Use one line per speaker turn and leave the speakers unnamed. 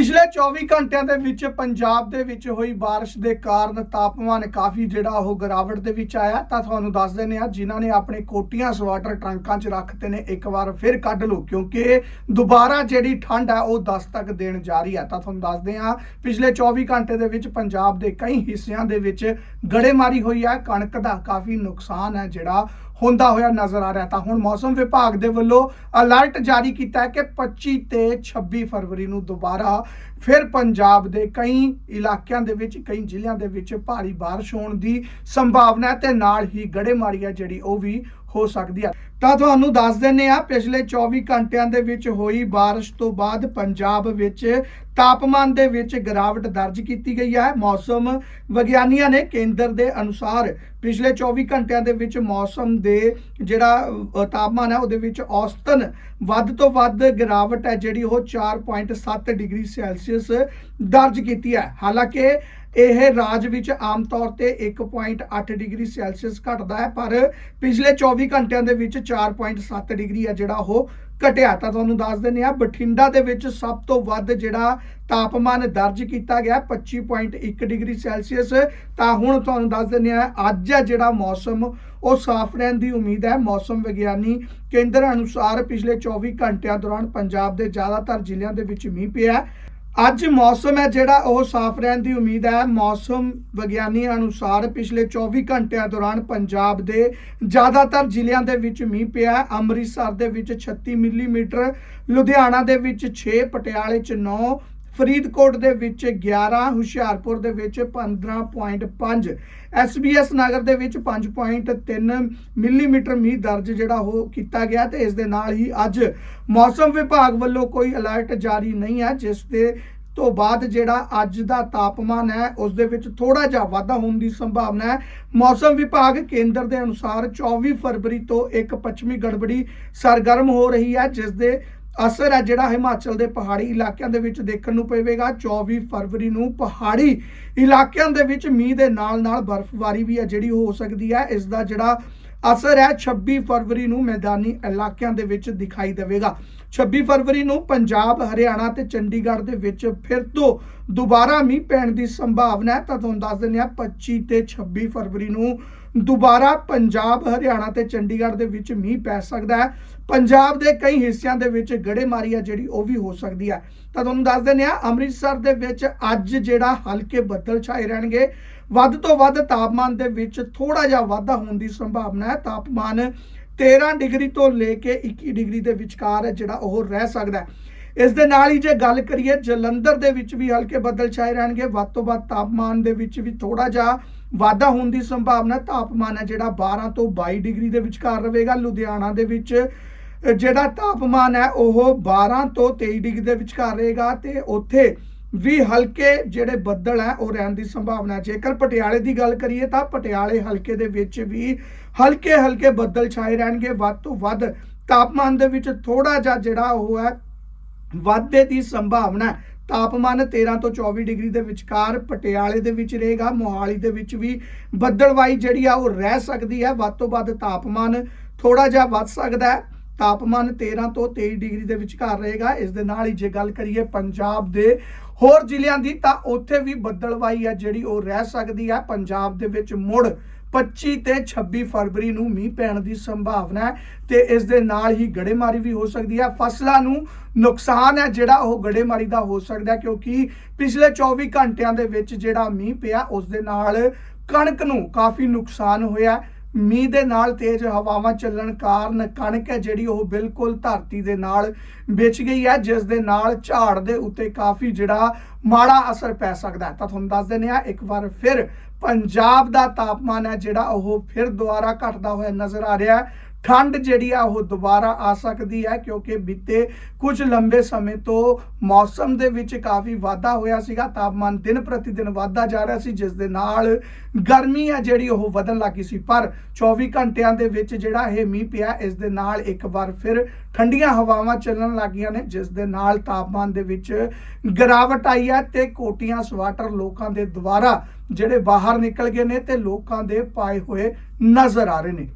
ਪਿਛਲੇ 24 ਘੰਟਿਆਂ ਦੇ ਵਿੱਚ ਪੰਜਾਬ ਦੇ ਵਿੱਚ ਹੋਈ بارش ਦੇ ਕਾਰਨ ਤਾਪਮਾਨ ਕਾਫੀ ਜਿਹੜਾ ਉਹ ਗਿਰਾਵਟ ਦੇ ਵਿੱਚ ਆਇਆ ਤਾਂ ਤੁਹਾਨੂੰ ਦੱਸ ਦਿੰਦੇ ਆ ਜਿਨ੍ਹਾਂ ਨੇ ਆਪਣੇ ਕੋਟੀਆਂ ਸਵਾਟਰ ਟਰੰਕਾਂ 'ਚ ਰੱਖਤੇ ਨੇ ਇੱਕ ਵਾਰ ਫਿਰ ਕੱਢ ਲਓ ਕਿਉਂਕਿ ਦੁਬਾਰਾ ਜਿਹੜੀ ਠੰਡ ਹੈ ਉਹ ਦਸਤਕ ਦੇਣ ਜਾ ਰਹੀ ਹੈ ਤਾਂ ਤੁਹਾਨੂੰ ਦੱਸਦੇ ਆ ਪਿਛਲੇ 24 ਘੰਟੇ ਦੇ ਵਿੱਚ ਪੰਜਾਬ ਦੇ ਕਈ ਹਿੱਸਿਆਂ ਦੇ ਵਿੱਚ ਗੜੇਮਾਰੀ ਹੋਈ ਹੈ ਕਣਕ ਦਾ ਕਾਫੀ ਨੁਕਸਾਨ ਹੈ ਜਿਹੜਾ ਹੁੰਦਾ ਹੋਇਆ ਨਜ਼ਰ ਆ ਰਿਹਾ ਤਾਂ ਹੁਣ ਮੌਸਮ ਵਿਭਾਗ ਦੇ ਵੱਲੋਂ ਅਲਰਟ ਜਾਰੀ ਕੀਤਾ ਹੈ ਕਿ 25 ਤੇ 26 ਫਰਵਰੀ ਨੂੰ ਦੁਬਾਰਾ ਫਿਰ ਪੰਜਾਬ ਦੇ ਕਈ ਇਲਾਕਿਆਂ ਦੇ ਵਿੱਚ, ਕਈ ਜ਼ਿਲ੍ਹਿਆਂ ਦੇ ਵਿੱਚ ਭਾਰੀ ਬਾਰਿਸ਼ ਹੋਣ ਦੀ ਸੰਭਾਵਨਾ ਹੈ ਤੇ ਨਾਲ ਹੀ ਗੜੇਮਾਰੀ ਹੈ ਜਿਹੜੀ ਉਹ ਵੀ ਹੋ ਸਕਦੀ ਹੈ। ਤਾਂ ਤੁਹਾਨੂੰ ਦੱਸ ਦਿੰਨੇ ਆ ਪਿਛਲੇ 24 ਘੰਟਿਆਂ ਦੇ ਵਿੱਚ ਹੋਈ ਬਾਰਿਸ਼ ਤੋਂ ਬਾਅਦ ਪੰਜਾਬ ਵਿੱਚ ਤਾਪਮਾਨ ਦੇ ਵਿੱਚ ਗਿਰਾਵਟ ਦਰਜ ਕੀਤੀ ਗਈ ਹੈ। ਮੌਸਮ ਵਿਗਿਆਨੀਆਂ ਨੇ ਕੇਂਦਰ ਦੇ ਅਨੁਸਾਰ ਪਿਛਲੇ 24 ਘੰਟਿਆਂ ਦੇ ਵਿੱਚ ਮੌਸਮ ਦੇ ਜਿਹੜਾ ਤਾਪਮਾਨ ਹੈ, ਉਹਦੇ ਵਿੱਚ ਔਸਤਨ ਵੱਧ ਤੋਂ ਵੱਧ ਗਿਰਾਵਟ ਹੈ, ਜਿਹੜੀ ਉਹ 4.7 ਡਿਗਰੀ ਸੈਲਸੀਅਸ ਦਰਜ ਕੀਤੀ ਹੈ। ਹਾਲਾਂਕਿ ਇਹ ਰਾਜ ਵਿੱਚ ਆਮ ਤੌਰ ਤੇ 1.8 ਡਿਗਰੀ ਸੈਲਸੀਅਸ ਘਟਦਾ ਹੈ, ਪਰ ਪਿਛਲੇ 24 ਘੰਟਿਆਂ ਦੇ ਵਿੱਚ 4.7 ਡਿਗਰੀ ਹੈ ਜਿਹੜਾ ਉਹ ਘਟਿਆ ਤਾਂ ਤੁਹਾਨੂੰ ਦੱਸ ਦਿੰਦੇ ਆ ਬਠਿੰਡਾ ਦੇ ਵਿੱਚ ਸਭ ਤੋਂ ਵੱਧ ਜਿਹੜਾ ਤਾਪਮਾਨ ਦਰਜ ਕੀਤਾ ਗਿਆ 25.1 ਡਿਗਰੀ ਸੈਲਸੀਅਸ। ਤਾਂ ਹੁਣ ਤੁਹਾਨੂੰ ਦੱਸ ਦਿੰਦੇ ਆ ਅੱਜ ਹੈ ਜਿਹੜਾ ਮੌਸਮ, ਉਹ ਸਾਫ਼ ਰਹਿਣ ਦੀ ਉਮੀਦ ਹੈ। ਮੌਸਮ ਵਿਗਿਆਨੀ ਕੇਂਦਰ ਅਨੁਸਾਰ ਪਿਛਲੇ 24 ਘੰਟਿਆਂ ਦੌਰਾਨ ਪੰਜਾਬ ਦੇ ਜ਼ਿਆਦਾਤਰ ਜ਼ਿਲ੍ਹਿਆਂ ਦੇ ਵਿੱਚ ਮੀਂਹ ਪਿਆ ਅੱਜ ਮੌਸਮ ਹੈ ਜਿਹੜਾ, ਉਹ ਸਾਫ਼ ਰਹਿਣ ਦੀ ਉਮੀਦ ਹੈ। ਮੌਸਮ ਵਿਗਿਆਨੀਆਂ ਅਨੁਸਾਰ ਪਿਛਲੇ 24 ਘੰਟਿਆਂ ਦੌਰਾਨ ਪੰਜਾਬ ਦੇ ਜ਼ਿਆਦਾਤਰ ਜ਼ਿਲ੍ਹਿਆਂ ਦੇ ਵਿੱਚ ਮੀਂਹ ਪਿਆ ਹੈ। ਅੰਮ੍ਰਿਤਸਰ ਦੇ ਵਿੱਚ 36 ਮਿਲੀਮੀਟਰ, ਲੁਧਿਆਣਾ ਦੇ ਵਿੱਚ 6 ਪਟਿਆਲੇ 'ਚ 9 ਫਰੀਦਕੋਟ ਦੇ ਵਿੱਚ 11 ਹੁਸ਼ਿਆਰਪੁਰ ਦੇ ਵਿੱਚ 15.5 SBS ਨਗਰ ਦੇ ਵਿੱਚ 5.3 ਮਿਲੀਮੀਟਰ ਮੀਂਹ ਦਰਜ ਜਿਹੜਾ ਉਹ ਕੀਤਾ ਗਿਆ ਤੇ ਇਸ ਦੇ ਨਾਲ ਹੀ ਅੱਜ ਮੌਸਮ ਵਿਭਾਗ ਵੱਲੋਂ ਕੋਈ ਅਲਰਟ ਜਾਰੀ ਨਹੀਂ ਹੈ, ਜਿਸ ਦੇ ਤੋਂ ਬਾਅਦ ਜਿਹੜਾ ਅੱਜ ਦਾ ਤਾਪਮਾਨ ਹੈ, ਉਸ ਦੇ ਵਿੱਚ ਥੋੜਾ ਜਿਹਾ ਵਾਧਾ ਹੋਣ ਦੀ ਸੰਭਾਵਨਾ ਹੈ। ਮੌਸਮ ਵਿਭਾਗ ਕੇਂਦਰ ਦੇ ਅਨੁਸਾਰ 24 ਫਰਵਰੀ ਤੋਂ ਇੱਕ ਪੱਛਮੀ ਗੜਬੜੀ ਸਰਗਰਮ ਹੋ ਰਹੀ ਹੈ, ਜਿਸ ਦੇ ਅਸਰ ਹੈ ਜਿਹੜਾ ਹਿਮਾਚਲ ਦੇ ਪਹਾੜੀ ਇਲਾਕਿਆਂ ਦੇ ਵਿੱਚ ਦੇਖਣ ਨੂੰ ਪਵੇਗਾ 24 ਫਰਵਰੀ ਨੂੰ ਪਹਾੜੀ ਇਲਾਕਿਆਂ ਦੇ ਵਿੱਚ ਮੀਂਹ ਦੇ ਨਾਲ-ਨਾਲ ਬਰਫ਼ਬਾਰੀ ਵੀ ਹੈ, ਜਿਹੜੀ ਉਹ ਹੋ ਸਕਦੀ ਹੈ। ਇਸ ਦਾ ਜਿਹੜਾ ਅਸਰ ਹੈ 26 ਫਰਵਰੀ ਨੂੰ ਮੈਦਾਨੀ ਇਲਾਕਿਆਂ ਦੇ ਵਿੱਚ ਦਿਖਾਈ ਦੇਵੇਗਾ। 26 ਫਰਵਰੀ ਨੂੰ ਪੰਜਾਬ, ਹਰਿਆਣਾ ਤੇ ਚੰਡੀਗੜ੍ਹ ਦੇ ਵਿੱਚ ਫਿਰ ਤੋਂ ਦੁਬਾਰਾ ਮੀਂਹ ਪੈਣ ਦੀ ਸੰਭਾਵਨਾ ਹੈ ਤਾਂ ਤੁਹਾਨੂੰ ਦੱਸ ਦਿੰਦੇ ਹਾਂ 25 ਤੇ 26 ਫਰਵਰੀ ਨੂੰ ਦੁਬਾਰਾ ਪੰਜਾਬ, ਹਰਿਆਣਾ ਤੇ ਚੰਡੀਗੜ੍ਹ ਦੇ ਵਿੱਚ ਮੀਂਹ ਪੈ ਸਕਦਾ ਹੈ। ਪੰਜਾਬ ਦੇ ਕਈ ਹਿੱਸਿਆਂ ਦੇ ਵਿੱਚ ਗੜੇਮਾਰੀ ਹੈ ਜਿਹੜੀ, ਉਹ ਵੀ ਹੋ ਸਕਦੀ ਹੈ। ਤਾਂ ਤੁਹਾਨੂੰ ਦੱਸ ਦਿੰਦੇ ਹਾਂ, ਅੰਮ੍ਰਿਤਸਰ ਦੇ ਵਿੱਚ ਅੱਜ ਜਿਹੜਾ ਹਲਕੇ ਬੱਦਲ ਛਾਏ ਰਹਿਣਗੇ। ਵੱਧ ਤੋਂ ਵੱਧ ਤਾਪਮਾਨ ਦੇ ਵਿੱਚ ਥੋੜਾ ਜਿਹਾ ਵਾਧਾ ਹੋਣ ਦੀ ਸੰਭਾਵਨਾ ਹੈ। ਤਾਪਮਾਨ 13 ਡਿਗਰੀ ਤੋਂ ਲੈ ਕੇ 21 ਡਿਗਰੀ ਦੇ ਵਿਚਕਾਰ ਹੈ ਜਿਹੜਾ ਉਹ ਰਹਿ ਸਕਦਾ ਹੈ। ਇਸ ਦੇ ਨਾਲ ਹੀ ਜੇ ਗੱਲ ਕਰੀਏ, ਜਲੰਧਰ ਦੇ ਵਿੱਚ ਵੀ ਹਲਕੇ ਬੱਦਲ ਛਾਏ ਰਹਿਣਗੇ। ਵੱਧ ਤੋਂ ਵੱਧ ਤਾਪਮਾਨ ਦੇ ਵਿੱਚ ਵੀ ਥੋੜਾ ਜਿਹਾ ਵਾਧਾ ਹੋਣ ਦੀ ਸੰਭਾਵਨਾ। ਤਾਪਮਾਨ ਹੈ ਜਿਹੜਾ 12 ਤੋਂ 22 ਡਿਗਰੀ ਦੇ ਵਿਚਕਾਰ ਰਹੇਗਾ। ਲੁਧਿਆਣਾ ਦੇ ਵਿੱਚ ਜਿਹੜਾ ਤਾਪਮਾਨ ਹੈ, ਉਹ 12 ਤੋਂ 23 ਡਿਗਰੀ ਦੇ ਵਿਚਕਾਰ ਰਹੇਗਾ ਤੇ ਉੱਥੇ ਵੀ ਹਲਕੇ ਜਿਹੜੇ ਬੱਦਲ ਹੈ, ਉਹ ਰਹਿਣ ਦੀ ਸੰਭਾਵਨਾ ਹੈ। ਜੇਕਰ ਪਟਿਆਲੇ ਦੀ ਗੱਲ ਕਰੀਏ ਤਾਂ ਪਟਿਆਲੇ ਹਲਕੇ ਦੇ ਵਿੱਚ ਵੀ ਹਲਕੇ ਹਲਕੇ ਬੱਦਲ ਛਾਏ ਰਹਿਣਗੇ। ਵੱਧ ਤੋਂ ਵੱਧ ਤਾਪਮਾਨ ਦੇ ਵਿੱਚ ਥੋੜਾ ਜਿਹਾ ਜਿਹੜਾ ਉਹ ਹੈ ਵਾਧੇ ਦੀ ਸੰਭਾਵਨਾ ਤਾਪਮਾਨ 13 ਤੋਂ 24 ਡਿਗਰੀ ਦੇ ਵਿਚਕਾਰ ਪਟਿਆਲੇ ਦੇ ਵਿੱਚ ਰਹੇਗਾ। ਮੋਹਾਲੀ ਦੇ ਵਿੱਚ ਵੀ ਬੱਦਲਵਾਈ ਜਿਹੜੀ ਆ, ਉਹ ਰਹਿ ਸਕਦੀ ਹੈ। ਵੱਧ ਤੋਂ ਵੱਧ ਤਾਪਮਾਨ ਥੋੜਾ ਜਿਹਾ ਵੱਧ ਸਕਦਾ ਹੈ। ਤਾਪਮਾਨ 13 ਤੋਂ 23 ਡਿਗਰੀ ਦੇ ਵਿਚਕਾਰ ਰਹੇਗਾ। ਇਸ ਦੇ ਨਾਲ ਹੀ ਜੇ ਗੱਲ ਕਰੀਏ ਪੰਜਾਬ ਦੇ ਹੋਰ ਜ਼ਿਲ੍ਹਿਆਂ ਦੀ ਤਾਂ ਉੱਥੇ ਵੀ ਬੱਦਲਵਾਈ ਹੈ, ਜਿਹੜੀ ਉਹ ਰਹਿ ਸਕਦੀ ਹੈ। ਪੰਜਾਬ ਦੇ ਵਿੱਚ ਮੁੜ 25 ਤੇ 26 ਫਰਵਰੀ ਨੂੰ ਮੀਂਹ ਪੈਣ ਦੀ ਸੰਭਾਵਨਾ ਹੈ ਤੇ ਇਸ ਦੇ ਨਾਲ ਹੀ ਗੜੇਮਾਰੀ ਵੀ ਹੋ ਸਕਦੀ ਹੈ। ਫਸਲਾਂ ਨੂੰ ਨੁਕਸਾਨ ਹੈ, ਜਿਹੜਾ ਉਹ ਗੜੇਮਾਰੀ ਦਾ ਹੋ ਸਕਦਾ ਕਿਉਂਕਿ ਪਿਛਲੇ 24 ਘੰਟਿਆਂ ਦੇ ਵਿੱਚ ਜਿਹੜਾ ਮੀਂਹ ਪਿਆ, ਉਸ ਦੇ ਨਾਲ ਕਣਕ ਨੂੰ ਕਾਫੀ ਨੁਕਸਾਨ ਹੋਇਆ। ਮੀਂਹ ਦੇ ਨਾਲ ਤੇਜ਼ ਹਵਾਵਾਂ ਚੱਲਣ ਕਾਰਨ ਕਣਕ ਹੈ ਜਿਹੜੀ ਉਹ ਬਿਲਕੁਲ ਧਰਤੀ ਦੇ ਨਾਲ ਵਿਛ ਗਈ ਹੈ, ਜਿਸ ਦੇ ਨਾਲ ਝਾੜ ਦੇ ਉੱਤੇ ਕਾਫੀ ਜਿਹੜਾ ਮਾੜਾ ਅਸਰ ਪੈ ਸਕਦਾ ਹੈ। ਤਾਂ ਤੁਹਾਨੂੰ ਦੱਸ ਦਿੰਦੇ ਆ ਇੱਕ ਵਾਰ ਫਿਰ ਪੰਜਾਬ ਦਾ ਤਾਪਮਾਨ ਹੈ ਜਿਹੜਾ ਉਹ ਫਿਰ ਦੁਬਾਰਾ ਘਟਦਾ ਹੋਇਆ ਨਜ਼ਰ ਆ ਰਿਹਾ ਹੈ। ਠੰਡ ਜਿਹੜੀ ਆ ਉਹ ਦੁਬਾਰਾ ਆ ਸਕਦੀ ਹੈ, ਕਿਉਂਕਿ ਬੀਤੇ ਕੁਝ ਲੰਬੇ ਸਮੇਂ ਤੋਂ ਮੌਸਮ ਦੇ ਵਿੱਚ ਕਾਫੀ ਵਾਧਾ ਹੋਇਆ ਸੀਗਾ। ਤਾਪਮਾਨ ਦਿਨ ਪ੍ਰਤੀ ਦਿਨ ਵਾਧਾ ਜਾ ਰਿਹਾ ਸੀ, ਜਿਸ ਦੇ ਨਾਲ ਗਰਮੀ ਆ ਜਿਹੜੀ ਉਹ ਵਧਣ ਲੱਗੀ ਸੀ। ਪਰ 24 ਘੰਟਿਆਂ ਦੇ ਵਿੱਚ ਜਿਹੜਾ ਇਹ ਮੀਂਹ ਪਿਆ, ਇਸ ਦੇ ਨਾਲ ਇੱਕ ਵਾਰ ਫਿਰ ਠੰਡੀਆਂ ਹਵਾਵਾਂ ਚੱਲਣ ਲੱਗੀਆਂ ਨੇ, ਜਿਸ ਦੇ ਨਾਲ ਤਾਪਮਾਨ ਦੇ ਵਿੱਚ ਗਿਰਾਵਟ ਆਈ ਹੈ ਤੇ ਕੋਟੀਆਂ, ਸਵਾਟਰ ਲੋਕਾਂ ਦੇ ਦੁਆਰਾ ਜਿਹੜੇ ਬਾਹਰ ਨਿਕਲ ਗਏ ਨੇ ਤੇ ਲੋਕਾਂ ਦੇ ਪਾਏ ਹੋਏ ਨਜ਼ਰ ਆ ਰਹੇ ਨੇ।